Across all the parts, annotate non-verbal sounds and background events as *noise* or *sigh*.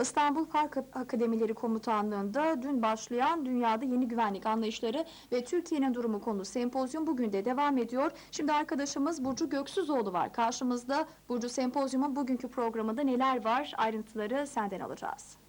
İstanbul Park Akademileri Komutanlığı'nda dün başlayan dünyada yeni güvenlik anlayışları ve Türkiye'nin durumu konu sempozyum bugün de devam ediyor. Şimdi arkadaşımız Burcu Göksüzoğlu var karşımızda. Burcu sempozyumun bugünkü programında neler var ayrıntıları senden alacağız.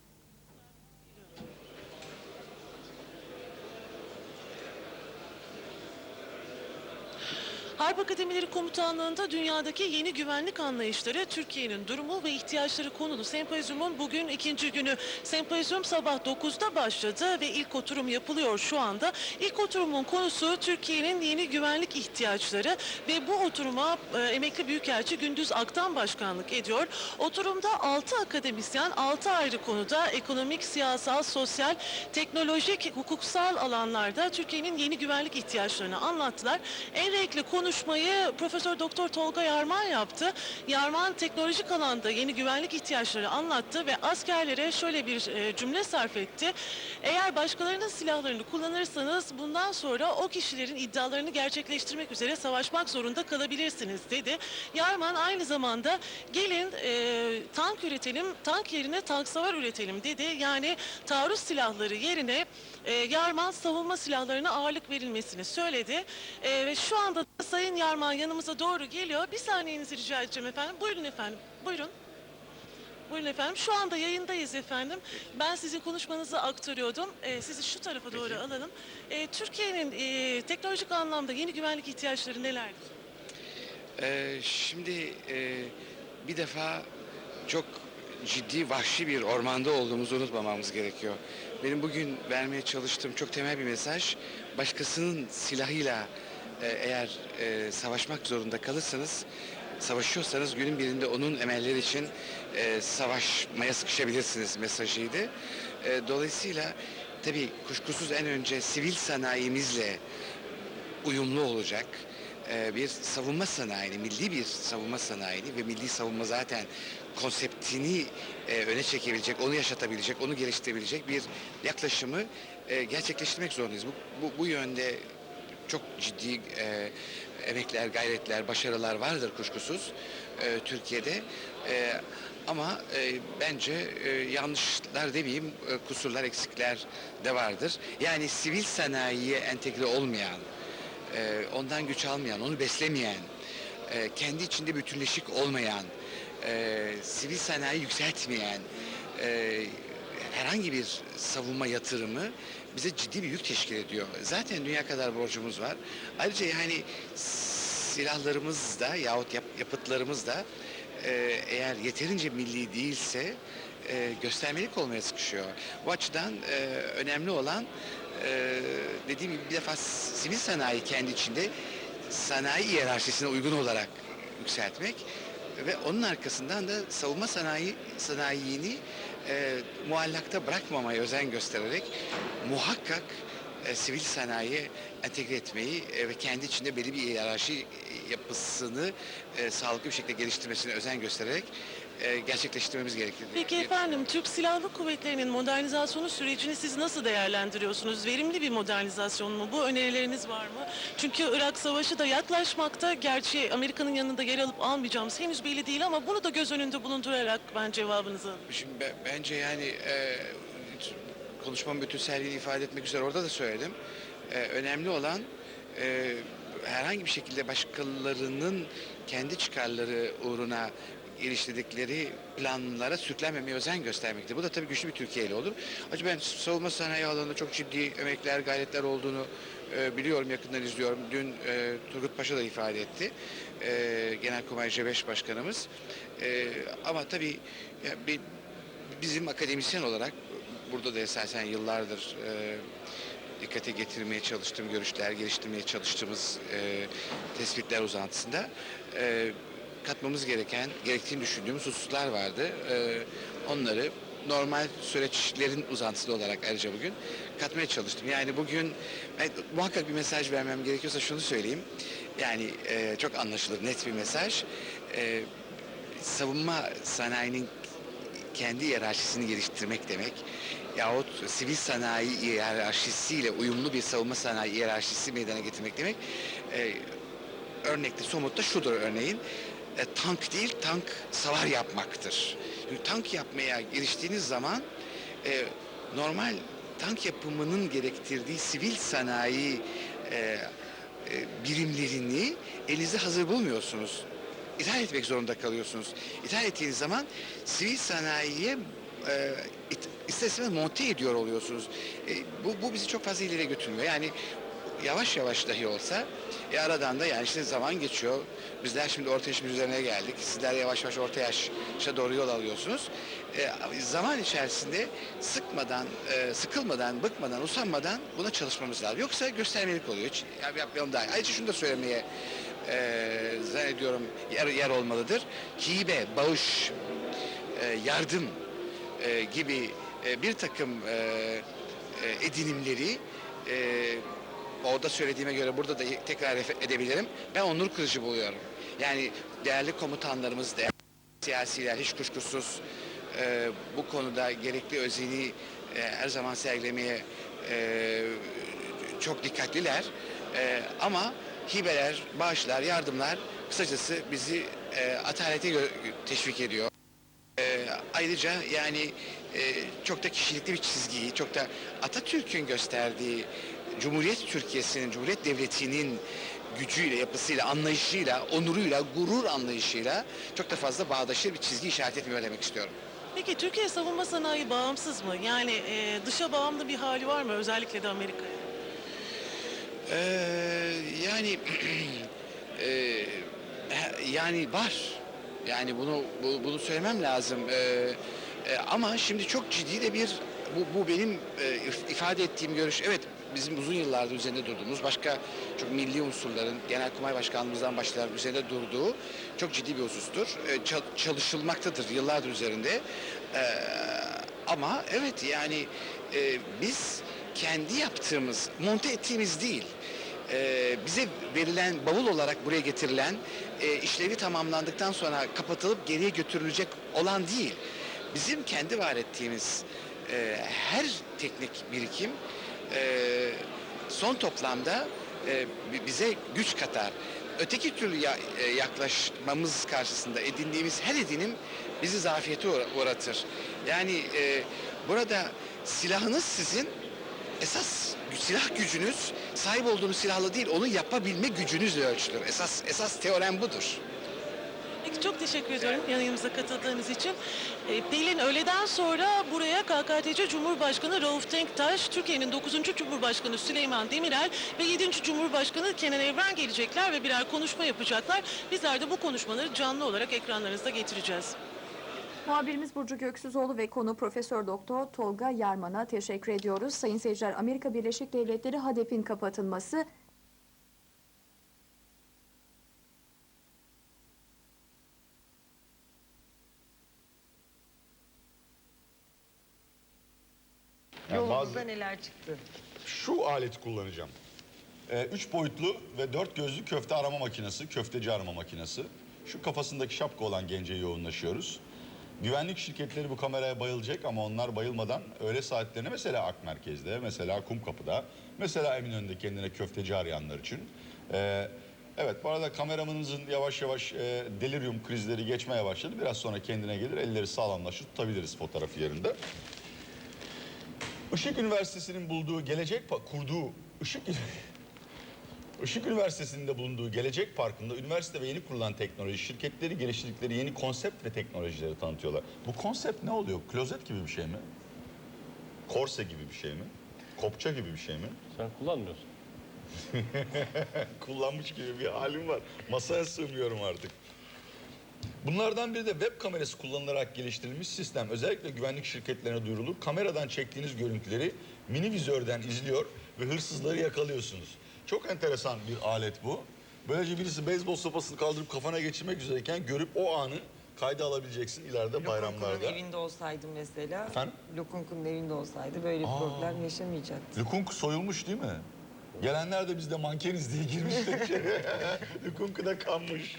Harp Akademileri Komutanlığı'nda dünyadaki yeni güvenlik anlayışları, Türkiye'nin durumu ve ihtiyaçları konulu sempozyumun bugün ikinci günü. Sempozyum sabah 9'da başladı ve ilk oturum yapılıyor şu anda. İlk oturumun konusu Türkiye'nin yeni güvenlik ihtiyaçları ve bu oturuma e, emekli Büyükelçi Gündüz Aktan başkanlık ediyor. Oturumda 6 akademisyen 6 ayrı konuda ekonomik, siyasal, sosyal, teknolojik, hukuksal alanlarda Türkiye'nin yeni güvenlik ihtiyaçlarını anlattılar. En renkli konuşmayı Profesör Doktor Tolga Yarman yaptı. Yarman teknolojik alanda yeni güvenlik ihtiyaçları anlattı ve askerlere şöyle bir e, cümle sarf etti. Eğer başkalarının silahlarını kullanırsanız bundan sonra o kişilerin iddialarını gerçekleştirmek üzere savaşmak zorunda kalabilirsiniz dedi. Yarman aynı zamanda gelin e, tank üretelim, tank yerine tank savar üretelim dedi. Yani taarruz silahları yerine e, Yarman savunma silahlarına ağırlık verilmesini söyledi. E, ve şu anda da Sayın Yarman yanımıza doğru geliyor. Bir saniyenizi rica edeceğim efendim. Buyurun efendim. Buyurun. Buyurun efendim. Şu anda yayındayız efendim. Ben sizin konuşmanızı aktarıyordum. E, sizi şu tarafa doğru alalım. E, Türkiye'nin e, teknolojik anlamda yeni güvenlik ihtiyaçları nelerdir? Ee, şimdi e, bir defa çok ciddi vahşi bir ormanda olduğumuzu unutmamamız gerekiyor. Benim bugün vermeye çalıştığım çok temel bir mesaj başkasının silahıyla eğer e, savaşmak zorunda kalırsanız savaşıyorsanız günün birinde onun emelleri için e, savaşmaya sıkışabilirsiniz mesajıydı. E, dolayısıyla tabii kuşkusuz en önce sivil sanayimizle uyumlu olacak e, bir savunma sanayini, milli bir savunma sanayini ve milli savunma zaten konseptini e, öne çekebilecek, onu yaşatabilecek, onu geliştirebilecek bir yaklaşımı e, gerçekleştirmek zorundayız. Bu, bu, bu yönde çok ciddi e, emekler, gayretler, başarılar vardır kuşkusuz e, Türkiye'de. E, ama e, bence e, yanlışlar demeyeyim, e, kusurlar, eksikler de vardır. Yani sivil sanayiye entegre olmayan, e, ondan güç almayan, onu beslemeyen, e, kendi içinde bütünleşik olmayan, e, sivil sanayi yükseltmeyen e, herhangi bir savunma yatırımı bize ciddi bir yük teşkil ediyor. Zaten dünya kadar borcumuz var. Ayrıca yani silahlarımız da yahut yap, yapıtlarımız da e, eğer yeterince milli değilse e, göstermelik olmaya sıkışıyor. Bu açıdan e, önemli olan e, dediğim gibi bir defa sivil sanayi kendi içinde sanayi hiyerarşisine uygun olarak yükseltmek ve onun arkasından da savunma sanayi sanayini e, muallakta bırakmamaya özen göstererek muhakkak e, sivil sanayiye entegre etmeyi e, ve kendi içinde belli bir hiyerarşi yapısını e, sağlıklı bir şekilde geliştirmesine özen göstererek e, gerçekleştirmemiz gerekir. Peki efendim Türk Silahlı Kuvvetleri'nin modernizasyonu sürecini siz nasıl değerlendiriyorsunuz? Verimli bir modernizasyon mu? Bu önerileriniz var mı? Çünkü Irak Savaşı da yaklaşmakta. Gerçi Amerika'nın yanında yer alıp almayacağımız henüz belli değil ama bunu da göz önünde bulundurarak ben cevabınızı alayım. Şimdi be- bence yani e, konuşmamın bütünselliğini ifade etmek üzere orada da söyledim. E, önemli olan e, herhangi bir şekilde başkalarının kendi çıkarları uğruna geliştirdikleri planlara sürüklenmemeye özen göstermektir. Bu da tabii güçlü bir Türkiye ile olur. Acı ben savunma sanayi alanında çok ciddi emekler, gayretler olduğunu e, biliyorum, yakından izliyorum. Dün e, Turgut Paşa da ifade etti. E, Genelkurmay C5 Başkanımız. E, ama tabii ya, bir, bizim akademisyen olarak burada da esasen yıllardır e, dikkate getirmeye çalıştığım görüşler, geliştirmeye çalıştığımız e, tespitler uzantısında e, katmamız gereken, gerektiğini düşündüğümüz hususlar vardı. E, onları normal süreçlerin uzantısı olarak ayrıca bugün katmaya çalıştım. Yani bugün muhakkak bir mesaj vermem gerekiyorsa şunu söyleyeyim. Yani e, çok anlaşılır, net bir mesaj. E, savunma sanayinin kendi hiyerarşisini geliştirmek demek yahut sivil sanayi hiyerarşisiyle uyumlu bir savunma sanayi hiyerarşisi meydana getirmek demek e, örnekte somutta şudur örneğin e, tank değil, tank savar yapmaktır. Çünkü tank yapmaya giriştiğiniz zaman e, normal tank yapımının gerektirdiği sivil sanayi e, e, birimlerini elinizde hazır bulmuyorsunuz. İthal etmek zorunda kalıyorsunuz. İthal ettiğiniz zaman sivil sanayiye e, it- monte ediyor oluyorsunuz. E, bu, bu bizi çok fazla ileriye götürmüyor. Yani yavaş yavaş dahi olsa e, aradan da yani işte zaman geçiyor. Bizler şimdi orta yaşımız üzerine geldik. Sizler yavaş yavaş orta yaşa doğru yol alıyorsunuz. E, zaman içerisinde sıkmadan, e, sıkılmadan, bıkmadan, usanmadan buna çalışmamız lazım. Yoksa göstermelik oluyor. Hiç yap- yapmayalım daha. Ayrıca şunu da söylemeye e, zannediyorum yer, yer olmalıdır. Hibe, bağış, e, yardım e, gibi e, bir takım e, e, edinimleri e, orada söylediğime göre burada da tekrar edebilirim. Ben onur kırıcı buluyorum. Yani değerli komutanlarımız, değerli siyasiler hiç kuşkusuz e, bu konuda gerekli özeni e, her zaman sergilemeye e, çok dikkatliler. E, ama hibeler, bağışlar, yardımlar kısacası bizi e, atalete teşvik ediyor. Ee, ayrıca yani e, çok da kişilikli bir çizgiyi, çok da Atatürk'ün gösterdiği Cumhuriyet Türkiye'sinin, Cumhuriyet Devleti'nin gücüyle, yapısıyla, anlayışıyla, onuruyla, gurur anlayışıyla çok da fazla bağdaşır bir çizgi işaret etmiyor demek istiyorum. Peki Türkiye savunma sanayi bağımsız mı? Yani e, dışa bağımlı bir hali var mı özellikle de Amerika'ya? Ee, yani *clears throat* e, yani var. Yani bunu bu- bunu söylemem lazım. Ee, e, ama şimdi çok ciddi de bir bu, bu benim e, if- ifade ettiğim görüş. Evet bizim uzun yıllardır üzerinde durduğumuz başka çok milli unsurların Genelkurmay Başkanlığımızdan başlayarak üzerinde durduğu çok ciddi bir husustur. Ça- çalışılmaktadır yıllardır üzerinde. Ee, ama evet yani e, biz kendi yaptığımız, monte ettiğimiz değil, e, bize verilen bavul olarak buraya getirilen e, işlevi tamamlandıktan sonra kapatılıp geriye götürülecek olan değil. Bizim kendi var ettiğimiz e, her teknik birikim e, son toplamda e, bi- bize güç katar. Öteki türlü ya- e, yaklaşmamız karşısında edindiğimiz her edinim bizi zafiyete uğra- uğratır. Yani e, burada silahınız sizin esas silah gücünüz sahip olduğunuz silahla değil onu yapabilme gücünüzle ölçülür. Esas esas teorem budur. Çok teşekkür ediyorum yayınımıza katıldığınız için. E, Pelin öğleden sonra buraya KKTC Cumhurbaşkanı Rauf Denktaş, Türkiye'nin 9. Cumhurbaşkanı Süleyman Demirel ve 7. Cumhurbaşkanı Kenan Evren gelecekler ve birer konuşma yapacaklar. Bizler de bu konuşmaları canlı olarak ekranlarınızda getireceğiz. Muhabirimiz Burcu Göksüzoğlu ve konu Profesör Doktor Tolga Yarman'a teşekkür ediyoruz. Sayın seyirciler Amerika Birleşik Devletleri HADEP'in kapatılması Bazı- neler çıktı? Şu aleti kullanacağım. Ee, üç boyutlu ve dört gözlü köfte arama makinesi, köfteci arama makinesi. Şu kafasındaki şapka olan gence yoğunlaşıyoruz. Güvenlik şirketleri bu kameraya bayılacak ama onlar bayılmadan öğle saatlerine mesela Ak Merkez'de, mesela Kumkapı'da, mesela Eminönü'nde kendine köfteci arayanlar için. Ee, evet bu arada kameramanımızın yavaş yavaş e, delirium krizleri geçmeye başladı. Biraz sonra kendine gelir, elleri sağlamlaşır, tutabiliriz fotoğrafı yerinde. Işık Üniversitesi'nin bulduğu gelecek kurduğu Işık *laughs* Işık Üniversitesi'nde bulunduğu Gelecek Parkı'nda üniversite ve yeni kurulan teknoloji şirketleri geliştirdikleri yeni konsept ve teknolojileri tanıtıyorlar. Bu konsept ne oluyor? Klozet gibi bir şey mi? Korse gibi bir şey mi? Kopça gibi bir şey mi? Sen kullanmıyorsun. *laughs* Kullanmış gibi bir halim var. Masaya sığmıyorum artık. Bunlardan biri de web kamerası kullanılarak geliştirilmiş sistem. Özellikle güvenlik şirketlerine duyurulur. Kameradan çektiğiniz görüntüleri mini vizörden izliyor ve hırsızları yakalıyorsunuz. Çok enteresan bir alet bu. Böylece birisi beyzbol sopasını kaldırıp kafana geçirmek üzereyken görüp o anı kayda alabileceksin ileride bayramlarda. evinde olsaydı mesela. Efendim? Lokunkun'un evinde olsaydı böyle bir Aa. problem yaşamayacaktı. Lukunku soyulmuş değil mi? Gelenler de biz de mankeniz diye girmişler. *laughs* Lukunku da kanmış.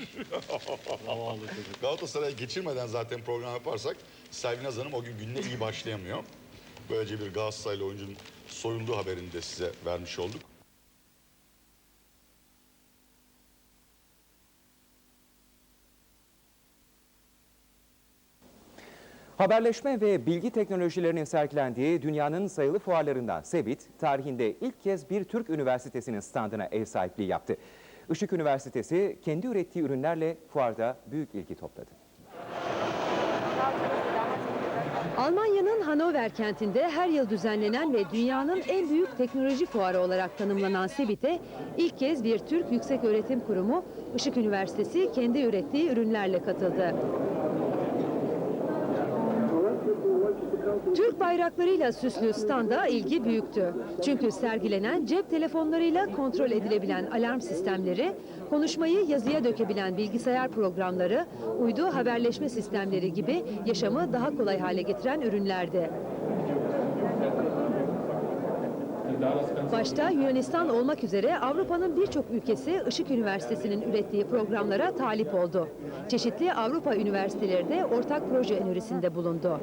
Galatasaray'a geçirmeden zaten program yaparsak Selvinaz Hanım o gün gününe iyi başlayamıyor. Böylece bir Galatasaraylı oyuncunun soyulduğu haberini de size vermiş olduk. Haberleşme ve bilgi teknolojilerinin sergilendiği dünyanın sayılı fuarlarından Sebit, tarihinde ilk kez bir Türk üniversitesinin standına ev sahipliği yaptı. Işık Üniversitesi kendi ürettiği ürünlerle fuarda büyük ilgi topladı. Almanya'nın Hannover kentinde her yıl düzenlenen ve dünyanın en büyük teknoloji fuarı olarak tanımlanan Sebit'e ilk kez bir Türk Yüksek Öğretim Kurumu Işık Üniversitesi kendi ürettiği ürünlerle katıldı. Bayraklarıyla süslü standa ilgi büyüktü. Çünkü sergilenen cep telefonlarıyla kontrol edilebilen alarm sistemleri, konuşmayı yazıya dökebilen bilgisayar programları, uydu haberleşme sistemleri gibi yaşamı daha kolay hale getiren ürünlerdi. Başta Yunanistan olmak üzere Avrupa'nın birçok ülkesi Işık Üniversitesi'nin ürettiği programlara talip oldu. Çeşitli Avrupa üniversiteleri de ortak proje önerisinde bulundu.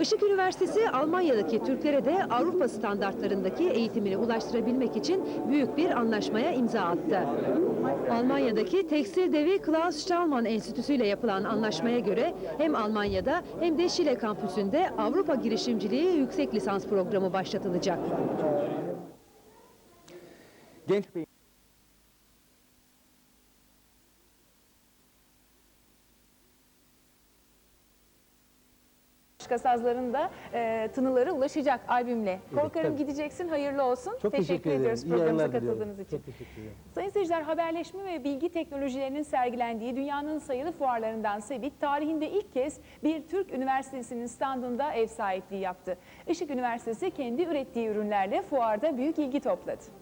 Işık Üniversitesi Almanya'daki Türklere de Avrupa standartlarındaki eğitimini ulaştırabilmek için büyük bir anlaşmaya imza attı. Almanya'daki tekstil devi Klaus Stallman Enstitüsü ile yapılan anlaşmaya göre hem Almanya'da hem de Şile kampüsünde Avrupa girişimciliği yüksek lisans programı başlatılacak. Genç Başka sazların da e, tınıları ulaşacak albümle. Korkarım gideceksin. Hayırlı olsun. Çok teşekkür ederim. ediyoruz programımıza katıldığınız için. Çok teşekkür ederim. Sayın seyirciler haberleşme ve bilgi teknolojilerinin sergilendiği dünyanın sayılı fuarlarından Sebit tarihinde ilk kez bir Türk üniversitesinin standında ev sahipliği yaptı. Işık Üniversitesi kendi ürettiği ürünlerle fuarda büyük ilgi topladı.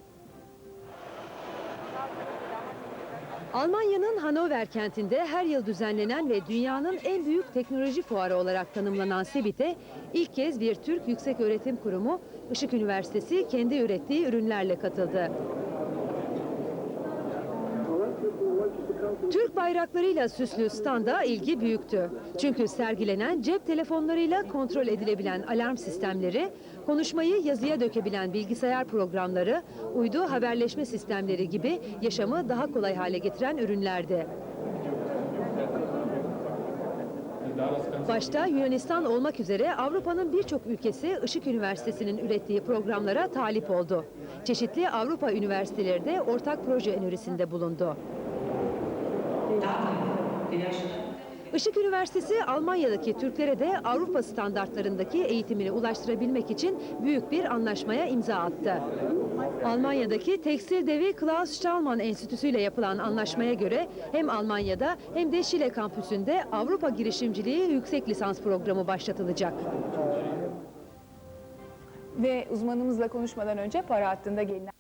Almanya'nın Hannover kentinde her yıl düzenlenen ve dünyanın en büyük teknoloji fuarı olarak tanımlanan Sebit'e ilk kez bir Türk Yüksek Öğretim Kurumu Işık Üniversitesi kendi ürettiği ürünlerle katıldı. Türk bayraklarıyla süslü standa ilgi büyüktü. Çünkü sergilenen cep telefonlarıyla kontrol edilebilen alarm sistemleri, konuşmayı yazıya dökebilen bilgisayar programları, uydu haberleşme sistemleri gibi yaşamı daha kolay hale getiren ürünlerdi. Başta Yunanistan olmak üzere Avrupa'nın birçok ülkesi Işık Üniversitesi'nin ürettiği programlara talip oldu. Çeşitli Avrupa üniversiteleri de ortak proje önerisinde bulundu. Işık Üniversitesi Almanya'daki Türklere de Avrupa standartlarındaki eğitimini ulaştırabilmek için büyük bir anlaşmaya imza attı. Almanya'daki tekstil devi Klaus Stallman Enstitüsü ile yapılan anlaşmaya göre hem Almanya'da hem de Şile kampüsünde Avrupa girişimciliği yüksek lisans programı başlatılacak. Ve uzmanımızla konuşmadan önce para hattında gelinen